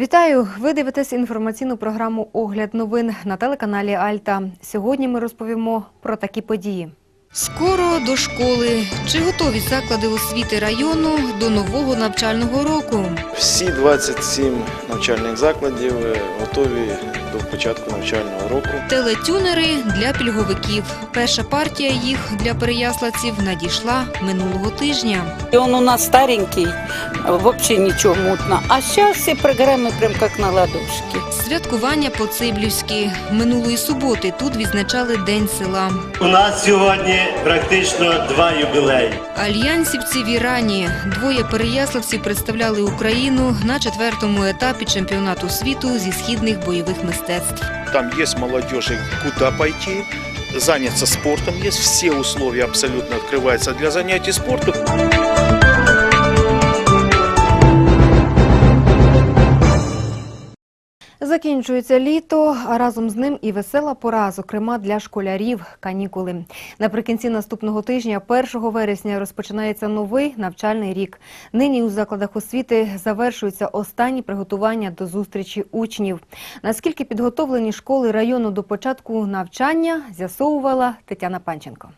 Вітаю! Ви дивитесь інформаційну програму Огляд новин на телеканалі Альта. Сьогодні ми розповімо про такі події. Скоро до школи. Чи готові заклади освіти району до нового навчального року? Всі 27 навчальних закладів е, готові до початку навчального року. Телетюнери для пільговиків. Перша партія їх для переяславців надійшла минулого тижня. Он у нас старенький, вообще ничего мутно. А сейчас все программы прям как на ладошке. Святкування по-циблівськи. Минулої суботи тут відзначали День села. У нас сьогодні практично два юбілеї. Альянсівці в Ірані. Двоє переяславців представляли Україну на четвертому етапі чемпіонату світу зі східних бойових мистецтв. Там есть молодежи, куда пойти, заняться спортом есть, все условия абсолютно открываются для занятий спортом. Закінчується літо, а разом з ним і весела пора, зокрема для школярів канікули. Наприкінці наступного тижня, 1 вересня, розпочинається новий навчальний рік. Нині у закладах освіти завершуються останні приготування до зустрічі учнів. Наскільки підготовлені школи району до початку навчання, з'ясовувала Тетяна Панченко.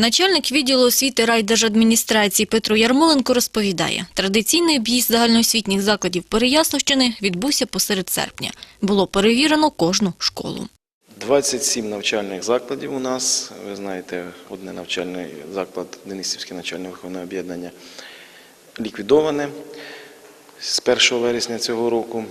Начальник відділу освіти райдержадміністрації Петро Ярмоленко розповідає, традиційний об'їзд загальноосвітніх закладів Переяславщини відбувся посеред серпня. Було перевірено кожну школу. 27 навчальних закладів у нас. Ви знаєте, один навчальний заклад Денисівське навчальне виховне об'єднання ліквідоване з 1 вересня цього року.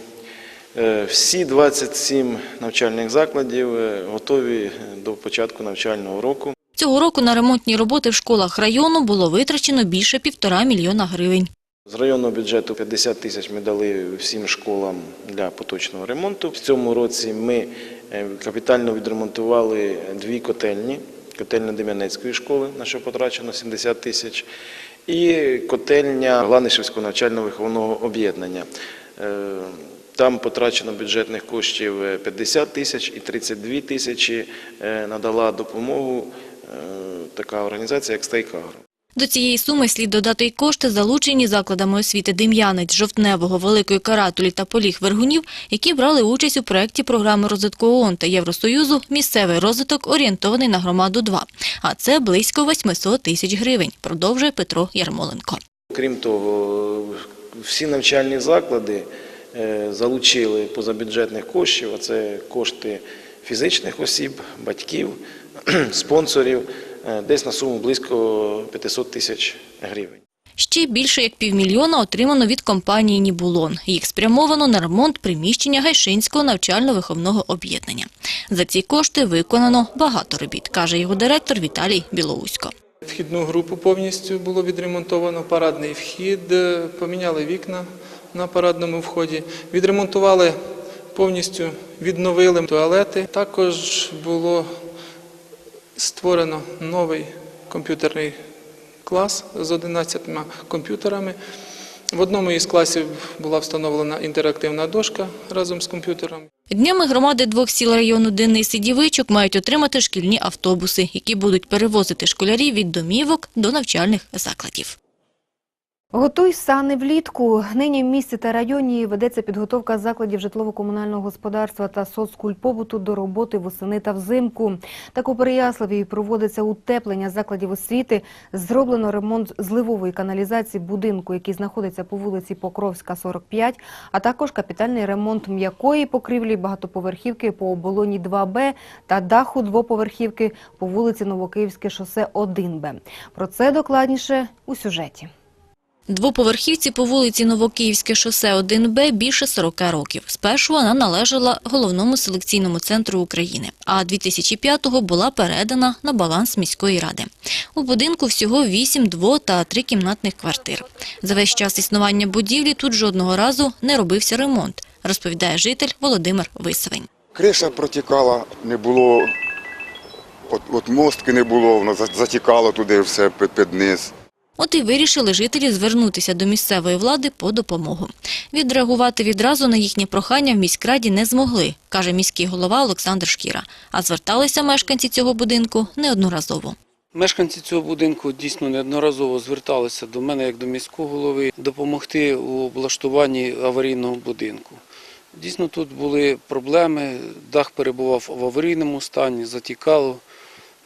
Е, Всі 27 навчальних закладів е, готові до початку навчального року. Цього року на ремонтні роботи в школах району було витрачено більше півтора мільйона гривень. З районного бюджету 50 тисяч ми дали всім школам для поточного ремонту. В цьому році ми е, капітально відремонтували дві котельні. Котельня Дем'янецької школи, на що потрачено 70 тисяч, і котельня Гланишевського навчально-виховного об'єднання. Е, Там потрачено бюджетних коштів е, 50 тисяч і 32 тисячі е, надала допомогу е, така організація, як Стейкагро. До цієї суми слід додати й кошти, залучені закладами освіти Дем'янець, Жовтневого, Великої Каратулі та Поліг Вергунів, які брали участь у проєкті програми розвитку ООН та Євросоюзу «Місцевий розвиток, орієнтований на громаду-2». А це близько 800 тисяч гривень, продовжує Петро Ярмоленко. Крім того, всі навчальні заклади е, залучили позабюджетних коштів, а це кошти фізичних осіб, батьків, спонсорів, е, десь на суму близько 500 тисяч гривень. Ще більше як півмільйона отримано від компанії «Нібулон». Їх спрямовано на ремонт приміщення Гайшинського навчально-виховного об'єднання. За ці кошти виконано багато робіт, каже його директор Віталій Білоусько. Вхідну групу повністю було відремонтовано, парадний вхід, е, поміняли вікна на парадному вході, відремонтували повністю, відновили туалети. Також було створено новий комп'ютерний клас з 11 комп'ютерами. В одному із класів була встановлена інтерактивна дошка разом з комп'ютером. Днями громади двох сіл району Денис і Дівичок мають отримати шкільні автобуси, які будуть перевозити школярів від домівок до навчальних закладів. Готуй сани влітку. Нині в місті та районі ведеться підготовка закладів житлово-комунального господарства та соцкульпобуту до роботи восени та взимку. Так у Переяславі проводиться утеплення закладів освіти. Зроблено ремонт зливової каналізації будинку, який знаходиться по вулиці Покровська, 45, а також капітальний ремонт м'якої покрівлі багатоповерхівки по оболоні 2Б та даху двоповерхівки по вулиці Новокиївське шосе 1Б. Про це докладніше у сюжеті. Двоповерхівці по вулиці Новокиївське шосе 1Б більше 40 років. Спершу вона належала головному селекційному центру України, а 2005-го була передана на баланс міської ради. У будинку всього 8 дво- та трикімнатних квартир. За весь час існування будівлі тут жодного разу не робився ремонт, розповідає житель Володимир Висовень. Криша протікала, не було, от, от мостки не було, воно за- затікало туди все під, під низ. От і вирішили жителі звернутися до місцевої влади по допомогу. Відреагувати відразу на їхнє прохання в міськраді не змогли, каже міський голова Олександр Шкіра. А зверталися мешканці цього будинку неодноразово. Мешканці цього будинку дійсно неодноразово зверталися до мене як до міського голови допомогти у облаштуванні аварійного будинку. Дійсно, тут були проблеми, дах перебував в аварійному стані, затікало,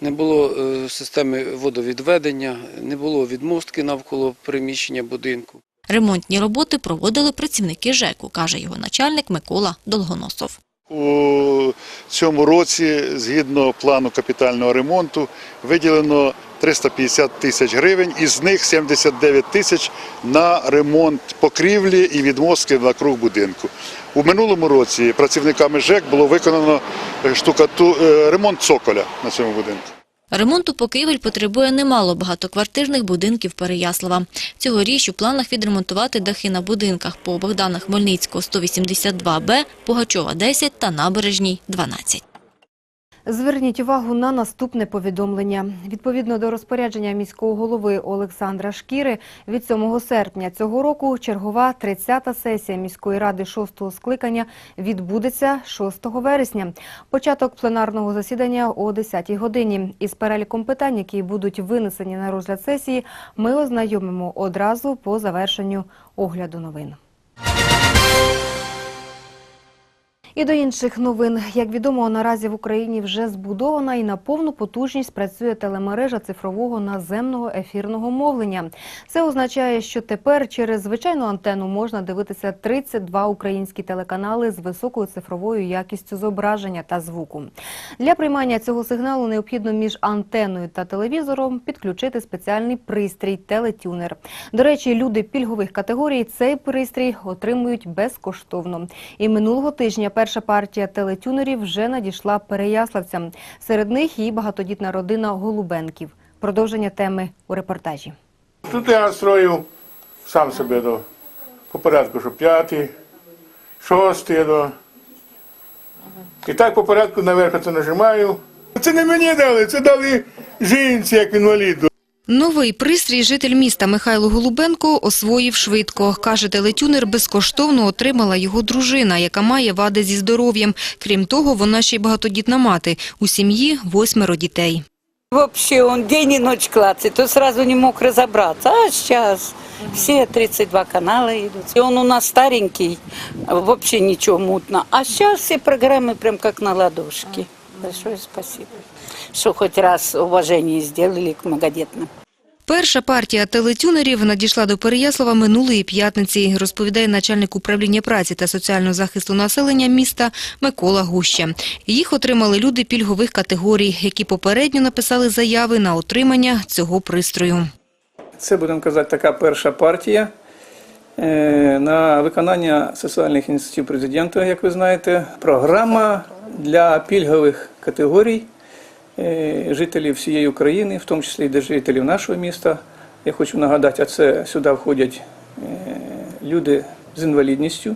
не було е, системи водовідведення, не було відмостки навколо приміщення будинку. Ремонтні роботи проводили працівники ЖЕКу, каже його начальник Микола Долгоносов. У цьому році, згідно плану капітального ремонту, виділено 350 тисяч гривень, із них 79 тисяч на ремонт покрівлі і відмостки навкруг будинку. У минулому році працівниками ЖЕК було виконано е, штукату... е, ремонт цоколя на цьому будинку. Ремонту покивель потребує немало багатоквартирних будинків Переяслава. Цьогоріч у планах відремонтувати дахи на будинках по Богдана Хмельницького 182Б, Пугачова 10 та Набережній 12. Зверніть увагу на наступне повідомлення. Відповідно до розпорядження міського голови Олександра Шкіри, від 7 серпня цього року чергова 30-та сесія міської ради 6-го скликання відбудеться 6 вересня. Початок пленарного засідання о 10-й годині. Із переліком питань, які будуть винесені на розгляд сесії, ми ознайомимо одразу по завершенню огляду новин. І до інших новин. Як відомо, наразі в Україні вже збудована і на повну потужність працює телемережа цифрового наземного ефірного мовлення. Це означає, що тепер через звичайну антенну можна дивитися 32 українські телеканали з високою цифровою якістю зображення та звуку. Для приймання цього сигналу необхідно між антенною та телевізором підключити спеціальний пристрій телетюнер. До речі, люди пільгових категорій цей пристрій отримують безкоштовно. І минулого тижня перша партія телетюнерів вже надійшла переяславцям. Серед них і багатодітна родина Голубенків. Продовження теми у репортажі. Тут я настроїв сам себе до по порядку, що п'ятий, шостий до. І так по порядку наверх це нажимаю. Це не мені дали, це дали жінці як інваліду. Новий пристрій житель міста Михайло Голубенко освоїв швидко. Каже, телетюнер безкоштовно отримала його дружина, яка має вади зі здоров'ям. Крім того, вона ще й багатодітна мати. У сім'ї восьмеро дітей. Вообще он день и ночь клацает, то сразу не мог разобраться. А сейчас все 32 канала идут. И он у нас старенький, вообще ничего мутно. А сейчас все программы прям как на ладошке. Большое спасибо, что хоть раз уважение сделали к многодетным. Перша партія телетюнерів надійшла до Переяслава минулої п'ятниці, розповідає начальник управління праці та соціального захисту населення міста Микола Гуща. Їх отримали люди пільгових категорій, які попередньо написали заяви на отримання цього пристрою. Це, будемо казати, така перша партія е, на виконання соціальних ініціатив президента, як ви знаєте. Програма для пільгових категорій жителів всієї України, в тому числі і жителів нашого міста. Я хочу нагадати, а це сюди входять е, люди з інвалідністю,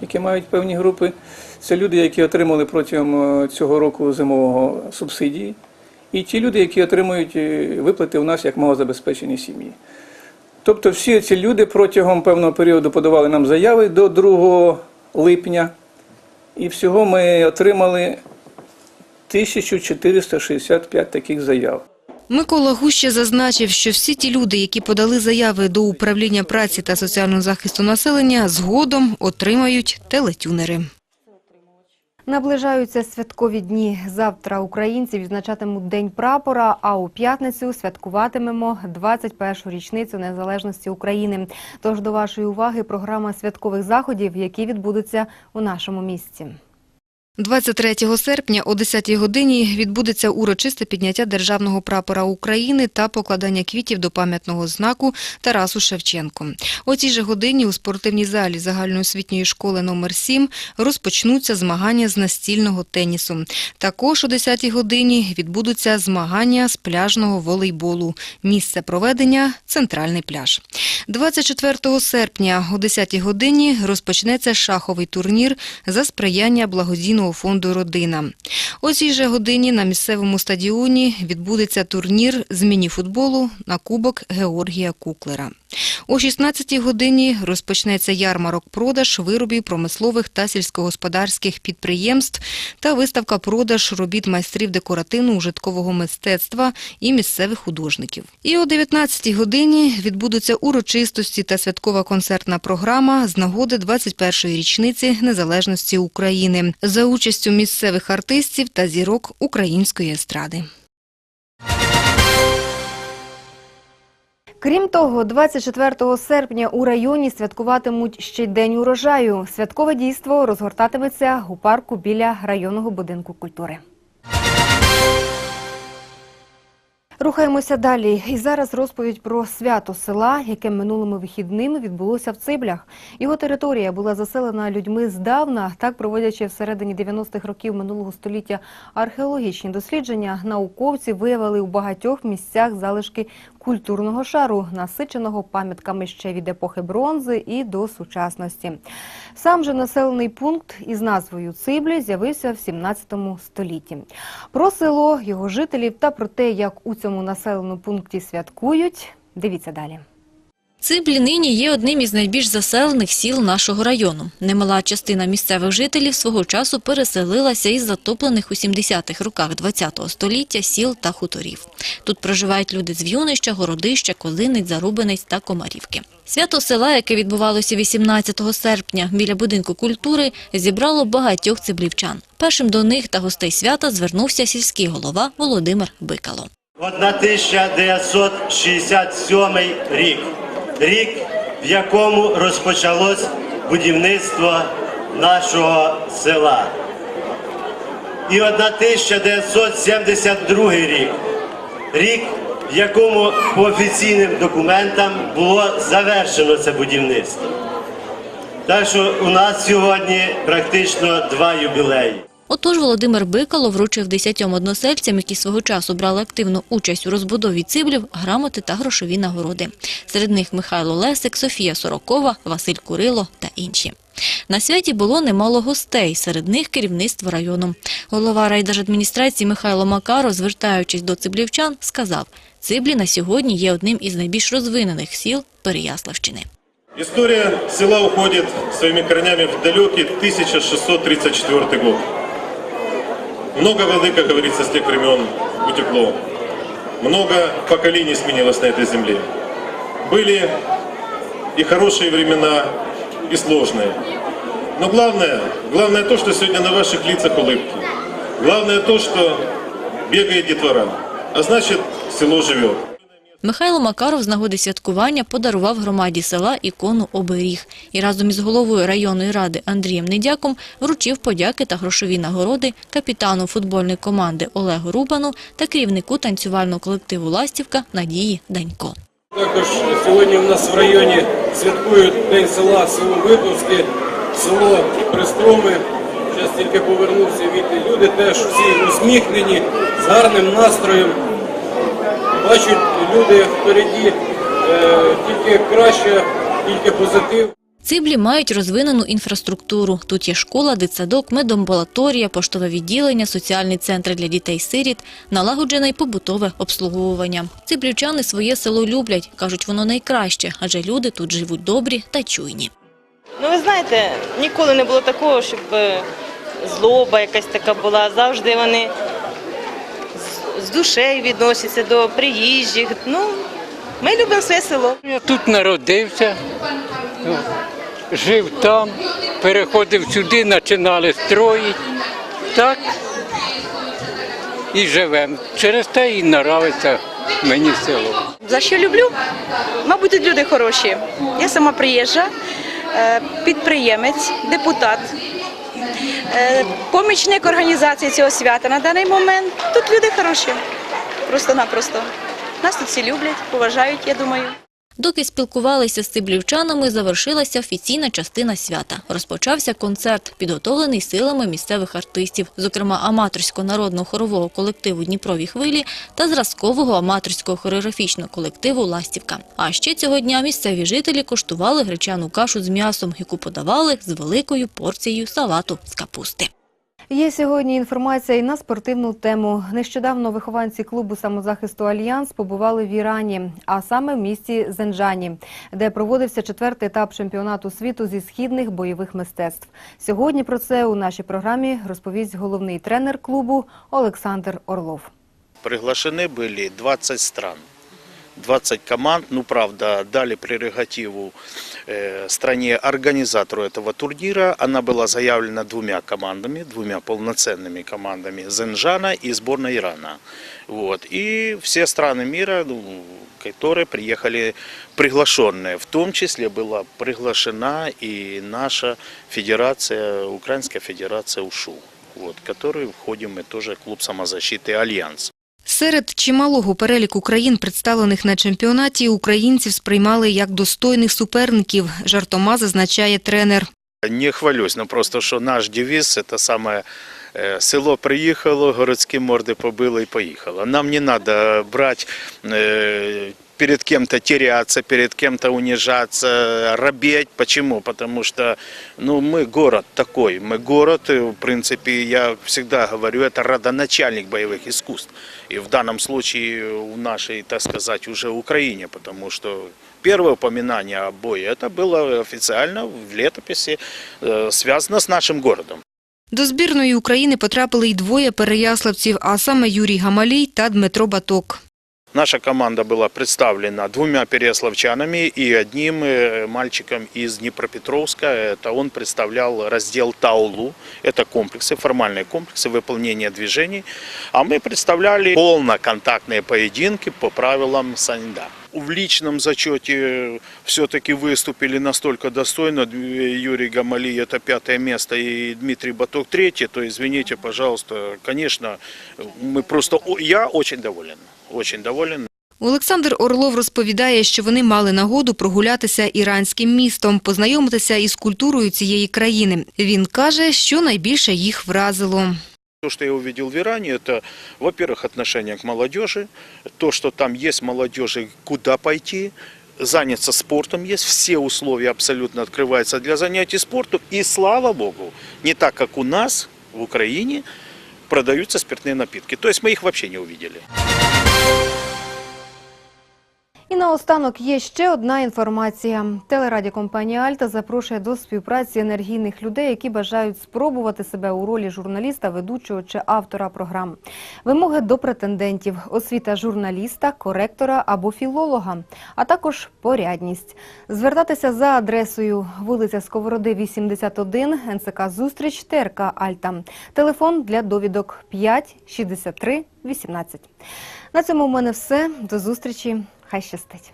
які мають певні групи. Це люди, які отримали протягом е, цього року зимового субсидії, і ті люди, які отримують е, виплати у нас як малозабезпечені сім'ї. Тобто всі ці люди протягом певного періоду подавали нам заяви до 2 липня, і всього ми отримали 1465 таких заяв. Микола Гуща зазначив, що всі ті люди, які подали заяви до управління праці та соціального захисту населення, згодом отримають телетюнери. Наближаються святкові дні. Завтра українці відзначатимуть День прапора, а у п'ятницю святкуватимемо 21-шу річницю незалежності України. Тож до вашої уваги програма святкових заходів, які відбудуться у нашому місті. 23 серпня о 10 годині відбудеться урочисте підняття державного прапора України та покладання квітів до пам'ятного знаку Тарасу Шевченку. О цій же годині у спортивній залі загальноосвітньої школи номер 7 розпочнуться змагання з настільного тенісу. Також о 10 годині відбудуться змагання з пляжного волейболу. Місце проведення – центральний пляж. 24 серпня о 10 годині розпочнеться шаховий турнір за сприяння благодійного фонду «Родина». О цій же годині на місцевому стадіоні відбудеться турнір з мініфутболу на Кубок Георгія Куклера. О 16-й годині розпочнеться ярмарок-продаж виробів промислових та сільськогосподарських підприємств та виставка-продаж робіт майстрів декоративно-ужиткового мистецтва і місцевих художників. І о 19-й годині відбудуться урочистості та святкова концертна програма з нагоди 21-ї річниці незалежності України за участю місцевих артистів та зірок української естради. Крім того, 24 серпня у районі святкуватимуть ще День урожаю. Святкове дійство розгортатиметься у парку біля районного будинку культури. Рухаємося далі. І зараз розповідь про свято села, яке минулими вихідними відбулося в Циблях. Його територія була заселена людьми здавна. Так, проводячи всередині 90-х років минулого століття археологічні дослідження, науковці виявили у багатьох місцях залишки культурного шару, насиченого пам'ятками ще від епохи бронзи і до сучасності. Сам же населений пункт із назвою Циблі з'явився в 17 столітті. Про село, його жителів та про те, як у цьому населеному пункті святкують, дивіться далі. Циблі нині є одним із найбільш заселених сіл нашого району. Немала частина місцевих жителів свого часу переселилася із затоплених у 70-х роках ХХ століття сіл та хуторів. Тут проживають люди з В'юнища, Городища, Козинець, Зарубинець та Комарівки. Свято села, яке відбувалося 18 серпня біля будинку культури, зібрало багатьох циблівчан. Першим до них та гостей свята звернувся сільський голова Володимир Бикало. 1967 рік. Рік, в якому розпочалось будівництво нашого села. І 1972 рік. Рік, в якому по офіційним документам було завершено це будівництво. Так що у нас сьогодні практично два юбілеї. Отож Володимир Бикало вручив десятьом односельцям, які свого часу брали активну участь у розбудові циблів, грамоти та грошові нагороди. Серед них Михайло Лесик, Софія Сорокова, Василь Курило та інші. На святі було немало гостей, серед них керівництво району. Голова райдержадміністрації Михайло Макаро, звертаючись до циблівчан, сказав, Циблі на сьогодні є одним із найбільш розвинених сіл Переяславщини. История села уходит своими корнями в далекий 1634 год. Много воды, как говорится, с тех времен утекло. Много поколений сменилось на этой земле. Были и хорошие времена, и сложные. Но главное, главное то, что сегодня на ваших лицах улыбки. Главное то, что бегает детвора. А значит, село живет. Михайло Макаров з нагоди святкування подарував громаді села ікону «Оберіг» і разом із головою районної ради Андрієм Недяком вручив подяки та грошові нагороди капітану футбольної команди Олегу Рубану та керівнику танцювального колективу «Ластівка» Надії Данько. Також сьогодні в нас в районі святкують День села, село Виповське, село Пристроми. Зараз тільки повернувся від люди теж всі усміхнені, з гарним настроєм. Бачать люди впереді е, тільки краще, тільки позитив. Циблі мають розвинену інфраструктуру. Тут є школа, дитсадок, медамбулаторія, поштове відділення, соціальний центр для дітей-сиріт, налагоджене й побутове обслуговування. Циблівчани своє село люблять, кажуть, воно найкраще, адже люди тут живуть добрі та чуйні. Ну ви знаєте, ніколи не було такого, щоб е, злоба якась така була. Завжди вони з- душею відносяться до приїжджих. Ну, ми любимо своє село. Я тут народився, ну, жив там, переходив сюди, починали строїти. Так і живемо. Через те і нравиться мені село. За що люблю? Мабуть, тут люди хороші. Я сама приїжджа, е, підприємець, депутат, помічник організації цього свята на даний момент. Тут люди хороші. Просто-напросто. Нас тут всі люблять, поважають, я думаю. Доки спілкувалися з циблівчанами, завершилася офіційна частина свята. Розпочався концерт, підготовлений силами місцевих артистів, зокрема аматорського народного хорового колективу Дніпрові хвилі та зразкового аматорського хореографічного колективу Ластівка. А ще цього дня місцеві жителі коштували гречану кашу з м'ясом, яку подавали з великою порцією салату з капусти. Є сьогодні інформація і на спортивну тему. Нещодавно вихованці клубу самозахисту Альянс побували в Ірані, а саме в місті Зенджані, де проводився четвертий етап чемпіонату світу зі східних бойових мистецтв. Сьогодні про це у нашій програмі розповість головний тренер клубу Олександр Орлов. Приглашены были 20 стран, 20 команд. Ну, правда, дали прерогативу э, стране-организатору этого турнира. Она была заявлена двумя командами, двумя полноценными командами Зенджана и сборной Ирана. Вот. И все страны мира, ну, которые приехали приглашенные. В том числе была приглашена и наша федерация, Украинская федерация УШУ, вот, в которой входим мы тоже клуб самозащиты «Альянс». Серед чималого переліку країн, представлених на чемпіонаті, українців сприймали як достойних суперників, жартома зазначає тренер. Не хвалюсь, ну просто що наш девіз – це саме е, село приїхало, городські морди побили і поїхало. Нам не треба брати е, перед кем-то теряться, перед кем-то унижаться, робеть. Почему? Потому что ну, мы город такой, мы город, и, в принципе, я всегда говорю, это родоначальник боевых искусств. И в данном случае в нашей, так сказать, уже Украине, потому что первое упоминание о бое, это было официально в летописи, э, связано с нашим городом. До збірної України потрапили й двоє переяславців, а саме Юрій Гамалій та Дмитро Баток. Наша команда была представлена двумя переяславчанами и одним э, мальчиком из Днепропетровска. Это он представлял раздел Таулу. Это комплексы, формальные комплексы выполнения движений. А мы представляли полноконтактные поединки по правилам Саньда. В личном зачете все-таки выступили настолько достойно. Юрий Гамали это пятое место и Дмитрий Баток третье. То извините, пожалуйста, конечно, мы просто я очень доволен. Очень доволен. Олександр Орлов розповідає, що вони мали нагоду прогулятися іранським містом, познайомитися із культурою цієї країни. Він каже, що найбільше їх вразило. То, что я увидел в Иране, это, во-первых, отношение к молодежи, то, что там есть молодежи, куда пойти, заняться спортом есть, все условия абсолютно открываются для занятий спортом, и слава богу, не так, как у нас в Украине, продаются спиртные напитки. То есть мы их вообще не увидели. І наостанок є ще одна інформація. Телерадіокомпанія Альта запрошує до співпраці енергійних людей, які бажають спробувати себе у ролі журналіста, ведучого чи автора програм. Вимоги до претендентів: освіта журналіста, коректора або філолога, а також порядність. Звертатися за адресою вулиця Сковороди, 81, НЦК Зустріч, ТРК Альта. Телефон для довідок 5 63 18. На цьому в мене все. До зустрічі. Хай щастить.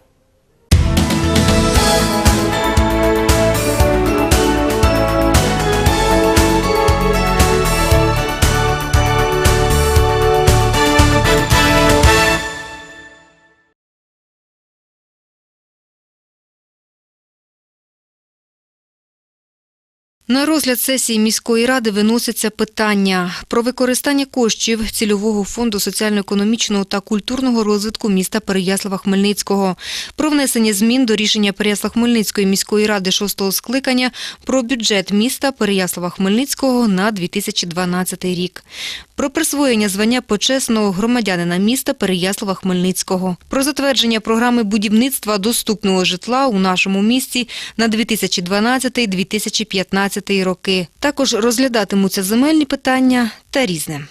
На розгляд сесії міської ради виноситься питання про використання коштів цільового фонду соціально-економічного та культурного розвитку міста Переяслава-Хмельницького, про внесення змін до рішення Переяслав-Хмельницької міської ради шостого скликання про бюджет міста Переяслава-Хмельницького на 2012 рік, про присвоєння звання почесного громадянина міста Переяслава-Хмельницького, про затвердження програми будівництва доступного житла у нашому місті на 2012-2015 роки. Також розглядатимуться земельні питання та різне.